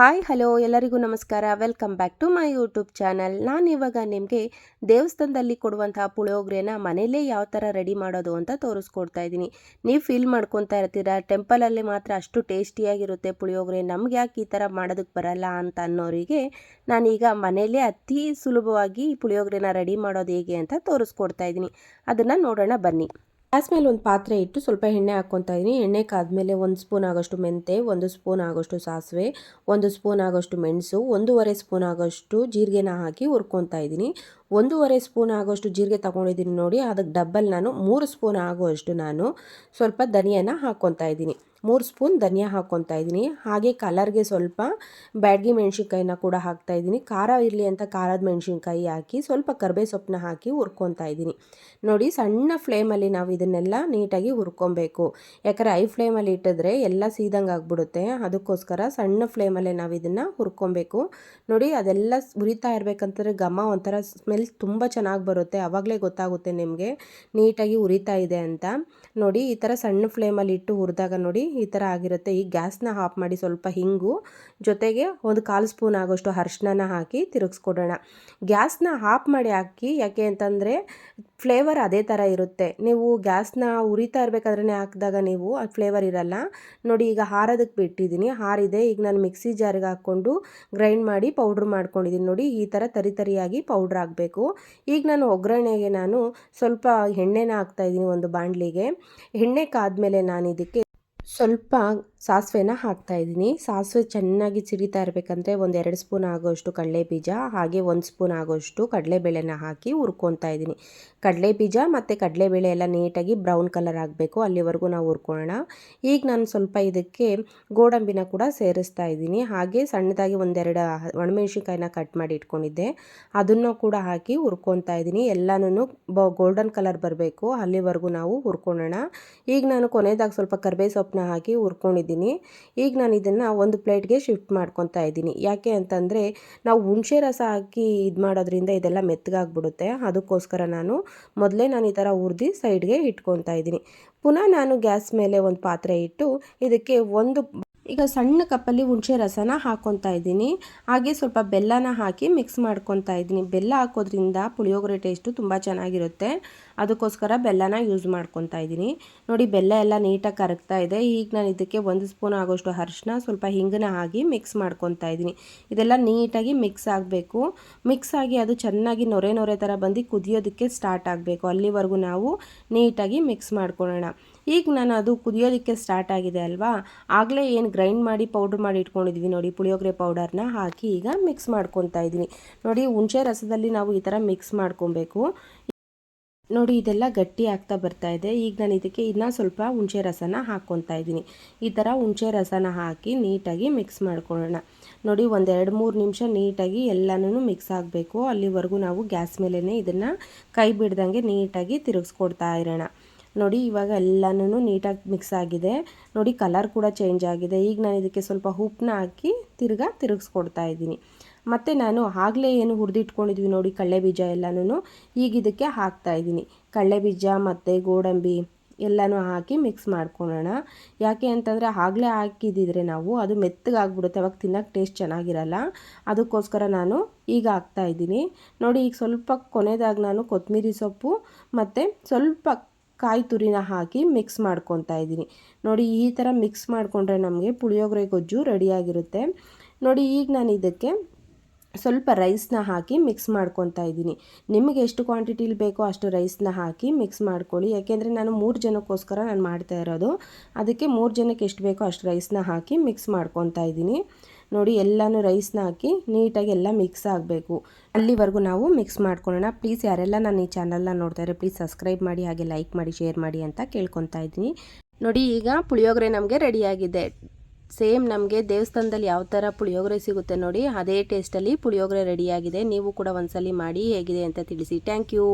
Hi, hello, ಎಲ್ಲರಿಗೂ ನಮಸ್ಕಾರ. Welcome back to my YouTube channel. ನಾನು ಇವಾಗ ನಿಮಗೆ ದೇವಸ್ಥಾನದಲ್ಲಿ ಕೊಡುವಂತಹ ಪುಳಿಯೋಗರೆನ ಮನೆಯಲ್ಲೇ ಯಾವ ಥರ ರೆಡಿ ಮಾಡೋದು ಅಂತ ತೋರಿಸ್ಕೊಡ್ತಾ ಇದ್ದೀನಿ. ನೀವು ಫೀಲ್ ಮಾಡ್ಕೊತಾ ಇರ್ತೀರಾ? ಟೆಂಪಲಲ್ಲಿ ಮಾತ್ರ ಅಷ್ಟು ಟೇಸ್ಟಿಯಾಗಿರುತ್ತೆ ಪುಳಿಯೋಗರೆ. ನಮ್ಗೆ ಯಾಕೆ ಈ ಥರ ಮಾಡೋದಕ್ಕೆ ಬರಲ್ಲ ಅಂತ ಅನ್ನೋರಿಗೆ ನಾನೀಗ ಮನೆಯಲ್ಲೇ ಅತಿ ಸುಲಭವಾಗಿ ಪುಳಿಯೋಗ್ರೆನ ಪುಳಿಯೋಗರೆನ ರೆಡಿ ಮಾಡೋದು ಹೇಗೆ ಅಂತ ತೋರಿಸ್ಕೊಡ್ತಾ ಇದ್ದೀನಿ. ಅದನ್ನು ನೋಡೋಣ ಬನ್ನಿ. ಗ್ಯಾಸ್ ಮೇಲೆ ಒಂದು ಪಾತ್ರೆ ಇಟ್ಟು ಸ್ವಲ್ಪ ಎಣ್ಣೆ ಹಾಕ್ಕೊತಾ ಇದ್ದೀನಿ. ಎಣ್ಣೆ ಕಾದ್ಮೇಲೆ ಒಂದು ಸ್ಪೂನ್ ಆಗೋಷ್ಟು ಮೆಂತೆ, ಒಂದು ಸ್ಪೂನ್ ಆಗೋಷ್ಟು ಸಾಸಿವೆ, ಒಂದು ಸ್ಪೂನ್ ಆಗೋಷ್ಟು ಮೆಣಸು, ಒಂದೂವರೆ ಸ್ಪೂನ್ ಆಗೋಷ್ಟು ಜೀರಿಗೆನ ಹಾಕಿ ಹುರ್ಕೊತಾ ಇದ್ದೀನಿ. ಒಂದೂವರೆ ಸ್ಪೂನ್ ಆಗೋಷ್ಟು ಜೀರಿಗೆ ತೊಗೊಂಡಿದ್ದೀನಿ ನೋಡಿ, ಅದಕ್ಕೆ ಡಬ್ಬಲ್ ನಾನು, ಮೂರು ಸ್ಪೂನ್ ಆಗುವಷ್ಟು ನಾನು ಸ್ವಲ್ಪ ಧನಿಯಾನ ಹಾಕ್ಕೊತಾ ಇದ್ದೀನಿ. ಮೂರು ಸ್ಪೂನ್ ಧನಿಯಾ ಹಾಕ್ಕೊತಾ ಇದ್ದೀನಿ. ಹಾಗೆ ಕಲರ್ಗೆ ಸ್ವಲ್ಪ ಬ್ಯಾಡ್ಗಿ ಮೆಣಸಿನ್ಕಾಯಿನ ಕೂಡ ಹಾಕ್ತಾ ಇದ್ದೀನಿ. ಖಾರ ಇರಲಿ ಅಂತ ಖಾರದ ಮೆಣಸಿನ್ಕಾಯಿ ಹಾಕಿ, ಸ್ವಲ್ಪ ಕರ್ಬೇ ಸೊಪ್ಪನ್ನ ಹಾಕಿ ಹುರ್ಕೊತಾ ಇದ್ದೀನಿ. ನೋಡಿ, ಸಣ್ಣ ಫ್ಲೇಮಲ್ಲಿ ನಾವು ಇದನ್ನೆಲ್ಲ ನೀಟಾಗಿ ಹುರ್ಕೊಬೇಕು. ಯಾಕಂದರೆ ಐ ಫ್ಲೇಮಲ್ಲಿ ಇಟ್ಟಿದ್ರೆ ಎಲ್ಲ ಸೀದಂಗೆ ಆಗಿಬಿಡುತ್ತೆ. ಅದಕ್ಕೋಸ್ಕರ ಸಣ್ಣ ಫ್ಲೇಮಲ್ಲೇ ನಾವು ಇದನ್ನು ಹುರ್ಕೊಬೇಕು. ನೋಡಿ, ಅದೆಲ್ಲ ಉರಿತಾ ಇರಬೇಕಂತಂದರೆ ಘಮ ಒಂಥರ ಸ್ಮೆಲ್ ಸ್ಮೆಲ್ ತುಂಬ ಚೆನ್ನಾಗಿ ಬರುತ್ತೆ ಆವಾಗಲೇ ಗೊತ್ತಾಗುತ್ತೆ ನಿಮಗೆ. ನೀಟಾಗಿ ಉರಿತಾ ಇದೆ ಅಂತ. ನೋಡಿ, ಈ ಥರ ಸಣ್ಣ ಫ್ಲೇಮಲ್ಲಿ ಇಟ್ಟು ಹುರಿದಾಗ ನೋಡಿ, ಈ ಥರ ಆಗಿರುತ್ತೆ. ಈ ಗ್ಯಾಸ್ನ ಆಫ್ ಮಾಡಿ ಸ್ವಲ್ಪ ಹಿಂಗು, ಜೊತೆಗೆ ಒಂದು ಕಾಲು ಸ್ಪೂನ್ ಆಗೋಷ್ಟು ಅರ್ಶಿನ ಹಾಕಿ ತಿರುಗಿಸ್ಕೊಡೋಣ. ಗ್ಯಾಸ್ನ ಆಫ್ ಮಾಡಿ ಹಾಕಿ, ಯಾಕೆ ಅಂತಂದರೆ ಫ್ಲೇವರ್ ಅದೇ ಥರ ಇರುತ್ತೆ. ನೀವು ಗ್ಯಾಸ್ನ ಉರಿತಾ ಇರಬೇಕಾದ್ರೆ ಹಾಕಿದಾಗ ನೀವು ಅದು ಫ್ಲೇವರ್ ಇರಲ್ಲ. ನೋಡಿ, ಈಗ ಹಾರೋದಕ್ಕೆ ಬಿಟ್ಟಿದ್ದೀನಿ. ಹಾರಿದೆ. ಈಗ ನಾನು ಮಿಕ್ಸಿ ಜಾರಿಗೆ ಹಾಕ್ಕೊಂಡು ಗ್ರೈಂಡ್ ಮಾಡಿ ಪೌಡ್ರ್ ಮಾಡ್ಕೊಂಡಿದ್ದೀನಿ. ನೋಡಿ, ಈ ಥರ ತರಿ ತರಿಯಾಗಿ ಪೌಡ್ರ್ ಆಗಬೇಕು. ಈಗ ನಾನು ಒಗ್ಗರಣೆಗೆ ನಾನು ಸ್ವಲ್ಪ ಎಣ್ಣೆನ ಹಾಕ್ತಾಯಿದ್ದೀನಿ ಒಂದು ಬಾಣಲಿಗೆ. ಎಣ್ಣೆ ಕಾದ್ಮೇಲೆ ನಾನು ಇದಕ್ಕೆ ಸ್ವಲ್ಪ ಸಾಸಿವೆನ ಹಾಕ್ತಾ ಇದ್ದೀನಿ. ಸಾಸಿವೆ ಚೆನ್ನಾಗಿ ಸಿಡಿತಾ ಇರಬೇಕಂದ್ರೆ ಒಂದು ಎರಡು ಸ್ಪೂನ್ ಆಗೋಷ್ಟು ಕಡಲೆ ಬೀಜ ಹಾಗೆ ಒಂದು ಸ್ಪೂನ್ ಆಗೋಷ್ಟು ಕಡಲೆಬೇಳೆನ ಹಾಕಿ ಹುರ್ಕೊತಾ ಇದ್ದೀನಿ. ಕಡಲೆ ಬೀಜ ಮತ್ತು ಕಡಲೆಬೇಳೆ ಎಲ್ಲ ನೀಟಾಗಿ ಬ್ರೌನ್ ಕಲರ್ ಆಗಬೇಕು. ಅಲ್ಲಿವರೆಗೂ ನಾವು ಹುರ್ಕೊಳ್ಳೋಣ. ಈಗ ನಾನು ಸ್ವಲ್ಪ ಇದಕ್ಕೆ ಗೋಡಂಬಿನ ಕೂಡ ಸೇರಿಸ್ತಾ ಇದ್ದೀನಿ. ಹಾಗೆ ಸಣ್ಣದಾಗಿ ಒಂದೆರಡು ಒಣಮೆಣ್ಸಿನ್ಕಾಯಿನ ಕಟ್ ಮಾಡಿ ಇಟ್ಕೊಂಡಿದ್ದೆ. ಅದನ್ನು ಕೂಡ ಹಾಕಿ ಹುರ್ಕೊತಾ ಇದ್ದೀನಿ. ಎಲ್ಲನೂ ಬ ಗೋಲ್ಡನ್ ಕಲರ್ ಬರಬೇಕು. ಅಲ್ಲಿವರೆಗೂ ನಾವು ಹುರ್ಕೊಳ್ಳೋಣ. ಈಗ ನಾನು ಕೊನೆಯದಾಗಿ ಸ್ವಲ್ಪ ಕರ್ಬೇ ಸೊಪ್ಪನ್ನ ಹಾಕಿ ಹುರ್ಕೊಂಡಿದ್ದೀನಿ. ಇದ್ದೀನಿ ಈಗ ನಾನು ಇದನ್ನು ಒಂದು ಪ್ಲೇಟ್ಗೆ ಶಿಫ್ಟ್ ಮಾಡ್ಕೊತಾ ಇದ್ದೀನಿ. ಯಾಕೆ ಅಂತಂದರೆ, ನಾವು ಹುಣಸೆ ರಸ ಹಾಕಿ ಇದು ಮಾಡೋದ್ರಿಂದ ಇದೆಲ್ಲ ಮೆತ್ತಗಾಗ್ಬಿಡುತ್ತೆ. ಅದಕ್ಕೋಸ್ಕರ ನಾನು ಮೊದಲೇ ನಾನು ಈ ಥರ ಹುರಿದು ಸೈಡ್ಗೆ ಇಟ್ಕೊತಾ ಇದ್ದೀನಿ. ಪುನಃ ನಾನು ಗ್ಯಾಸ್ ಮೇಲೆ ಒಂದು ಪಾತ್ರೆ ಇಟ್ಟು ಇದಕ್ಕೆ ಒಂದು ಈಗ ಸಣ್ಣ ಕಪ್ಪಲ್ಲಿ ಹುಣಸೆ ರಸನ ಹಾಕ್ಕೊತಾ ಇದ್ದೀನಿ. ಹಾಗೆ ಸ್ವಲ್ಪ ಬೆಲ್ಲನ ಹಾಕಿ ಮಿಕ್ಸ್ ಮಾಡ್ಕೊತಾ ಇದ್ದೀನಿ. ಬೆಲ್ಲ ಹಾಕೋದ್ರಿಂದ ಪುಳಿಯೋಗರೆ ಟೇಸ್ಟು ತುಂಬ ಚೆನ್ನಾಗಿರುತ್ತೆ. ಅದಕ್ಕೋಸ್ಕರ ಬೆಲ್ಲನ ಯೂಸ್ ಮಾಡ್ಕೊತಾ ಇದ್ದೀನಿ. ನೋಡಿ, ಬೆಲ್ಲ ಎಲ್ಲ ನೀಟಾಗಿ ಕರಗ್ತಾ ಇದೆ. ಈಗ ನಾನು ಇದಕ್ಕೆ ಒಂದು ಸ್ಪೂನ್ ಆಗೋಷ್ಟು ಅರಿಶಿನ ಸ್ವಲ್ಪ ಹಿಂಗನ ಹಾಕಿ ಮಿಕ್ಸ್ ಮಾಡ್ಕೊತಾ ಇದ್ದೀನಿ. ಇದೆಲ್ಲ ನೀಟಾಗಿ ಮಿಕ್ಸ್ ಆಗಬೇಕು. ಮಿಕ್ಸ್ ಆಗಿ ಅದು ಚೆನ್ನಾಗಿ ನೊರೆ ನೊರೆ ಥರ ಬಂದು ಕುದಿಯೋದಕ್ಕೆ ಸ್ಟಾರ್ಟ್ ಆಗಬೇಕು. ಅಲ್ಲಿವರೆಗೂ ನಾವು ನೀಟಾಗಿ ಮಿಕ್ಸ್ ಮಾಡ್ಕೊಳ್ಳೋಣ. ಈಗ ನಾನು ಅದು ಕುದಿಯೋದಕ್ಕೆ ಸ್ಟಾರ್ಟ್ ಆಗಿದೆ ಅಲ್ವಾ? ಆಗಲೇ ಏನು ಗ್ರೈಂಡ್ ಮಾಡಿ ಪೌಡ್ರ್ ಮಾಡಿ ಇಟ್ಕೊಂಡಿದ್ವಿ ನೋಡಿ, ಪುಳಿಯೋಗರೆ ಪೌಡರ್ನ ಹಾಕಿ ಈಗ ಮಿಕ್ಸ್ ಮಾಡ್ಕೊತಾ ಇದ್ದೀನಿ ನೋಡಿ, ಹುಣಸೆ ರಸದಲ್ಲಿ ನಾವು ಈ ಥರ ಮಿಕ್ಸ್ ಮಾಡ್ಕೊಬೇಕು. ನೋಡಿ, ಇದೆಲ್ಲ ಗಟ್ಟಿ ಆಗ್ತಾ ಬರ್ತಾ ಇದೆ. ಈಗ ನಾನು ಇದಕ್ಕೆ ಇನ್ನೂ ಸ್ವಲ್ಪ ಹುಣಸೆ ರಸನ ಹಾಕ್ಕೊತಾ ಇದ್ದೀನಿ. ಈ ಥರ ಹುಣಸೆ ರಸನ ಹಾಕಿ ನೀಟಾಗಿ ಮಿಕ್ಸ್ ಮಾಡ್ಕೊಳ್ಳೋಣ. ನೋಡಿ ಒಂದೆರಡು ಮೂರು ನಿಮಿಷ ನೀಟಾಗಿ ಎಲ್ಲನೂ ಮಿಕ್ಸ್ ಆಗಬೇಕು. ಅಲ್ಲಿವರೆಗೂ ನಾವು ಗ್ಯಾಸ್ ಮೇಲೇ ಇದನ್ನು ಕೈ ಬಿಡ್ದಂಗೆ ನೀಟಾಗಿ ತಿರುಗಿಸ್ಕೊಡ್ತಾ ಇರೋಣ. ನೋಡಿ, ಇವಾಗ ಎಲ್ಲನೂ ನೀಟಾಗಿ ಮಿಕ್ಸ್ ಆಗಿದೆ. ನೋಡಿ ಕಲರ್ ಕೂಡ ಚೇಂಜ್ ಆಗಿದೆ. ಈಗ ನಾನು ಇದಕ್ಕೆ ಸ್ವಲ್ಪ ಉಪ್ಪನ್ನ ಹಾಕಿ ತಿರ್ಗಾ ತಿರುಗಿಸ್ಕೊಡ್ತಾ ಇದ್ದೀನಿ. ಮತ್ತು ನಾನು ಆಗಲೇ ಏನು ಹುರಿದಿಟ್ಕೊಂಡಿದ್ವಿ ನೋಡಿ, ಕಡಲೆ ಬೀಜ ಎಲ್ಲನೂ ಈಗ ಇದಕ್ಕೆ ಹಾಕ್ತಾ ಇದ್ದೀನಿ. ಕಡಲೆ ಬೀಜ ಮತ್ತು ಗೋಡಂಬಿ ಎಲ್ಲನೂ ಹಾಕಿ ಮಿಕ್ಸ್ ಮಾಡ್ಕೊಳ್ಳೋಣ ಯಾಕೆ ಅಂತಂದರೆ ಆಗಲೇ ಹಾಕಿದ್ದಿದ್ರೆ ನಾವು ಅದು ಮೆತ್ತಗಾಗ್ಬಿಡುತ್ತೆ. ಅವಾಗ ತಿನ್ನೋಕೆ ಟೇಸ್ಟ್ ಚೆನ್ನಾಗಿರಲ್ಲ. ಅದಕ್ಕೋಸ್ಕರ ನಾನು ಈಗ ಹಾಕ್ತಾ ಇದ್ದೀನಿ. ನೋಡಿ, ಈಗ ಸ್ವಲ್ಪ ಕೊನೆಯದಾಗಿ ನಾನು ಕೊತ್ತಂಬರಿ ಸೊಪ್ಪು ಮತ್ತು ಸ್ವಲ್ಪ ಕಾಯಿ ತುರಿನ ಹಾಕಿ ಮಿಕ್ಸ್ ಮಾಡ್ಕೊತಾ ಇದ್ದೀನಿ. ನೋಡಿ, ಈ ಥರ ಮಿಕ್ಸ್ ಮಾಡಿಕೊಂಡ್ರೆ ನಮಗೆ ಪುಳಿಯೋಗರೆ ಗೊಜ್ಜು ರೆಡಿಯಾಗಿರುತ್ತೆ. ನೋಡಿ, ಈಗ ನಾನು ಇದಕ್ಕೆ ಸ್ವಲ್ಪ ರೈಸ್ನ ಹಾಕಿ ಮಿಕ್ಸ್ ಮಾಡ್ಕೊತಾ ಇದ್ದೀನಿ. ನಿಮಗೆ ಎಷ್ಟು ಕ್ವಾಂಟಿಟಿಲಿ ಬೇಕೋ ಅಷ್ಟು ರೈಸ್ನ ಹಾಕಿ ಮಿಕ್ಸ್ ಮಾಡ್ಕೊಳ್ಳಿ. ಯಾಕೆಂದರೆ ನಾನು ಮೂರು ಜನಕ್ಕೋಸ್ಕರ ನಾನು ಮಾಡ್ತಾ ಇರೋದು. ಅದಕ್ಕೆ ಮೂರು ಜನಕ್ಕೆ ಎಷ್ಟು ಬೇಕೋ ಅಷ್ಟು ರೈಸ್ನ ಹಾಕಿ ಮಿಕ್ಸ್ ಮಾಡ್ಕೊತಾ ಇದ್ದೀನಿ. ನೋಡಿ ಎಲ್ಲನೂ ರೈಸ್ನ ಹಾಕಿ ನೀಟಾಗಿ ಎಲ್ಲ ಮಿಕ್ಸ್ ಆಗಬೇಕು. ಅಲ್ಲಿವರೆಗೂ ನಾವು ಮಿಕ್ಸ್ ಮಾಡ್ಕೊಳ್ಳೋಣ. ಪ್ಲೀಸ್ ಯಾರೆಲ್ಲ ನಾನು ಈ ಚಾನಲ್ನ ನೋಡ್ತಾ ಇದ್ದಾರೆ ಪ್ಲೀಸ್ ಸಬ್ಸ್ಕ್ರೈಬ್ ಮಾಡಿ, ಹಾಗೆ ಲೈಕ್ ಮಾಡಿ ಶೇರ್ ಮಾಡಿ ಅಂತ ಕೇಳ್ಕೊತಾ ಇದ್ದೀನಿ. ನೋಡಿ ಈಗ ಪುಳಿಯೋಗರೆ ನಮಗೆ ರೆಡಿಯಾಗಿದೆ ಸೇಮ್ ನಮಗೆ ದೇವಸ್ಥಾನದಲ್ಲಿ ಯಾವ ಥರ ಪುಳಿಯೋಗರೆ ಸಿಗುತ್ತೆ ನೋಡಿ, ಅದೇ ಟೇಸ್ಟಲ್ಲಿ ಪುಳಿಯೋಗರೆ ರೆಡಿಯಾಗಿದೆ ನೀವು ಕೂಡ ಒಂದ್ಸಲಿ ಮಾಡಿ ಹೇಗಿದೆ ಅಂತ ತಿಳಿಸಿ. Thank you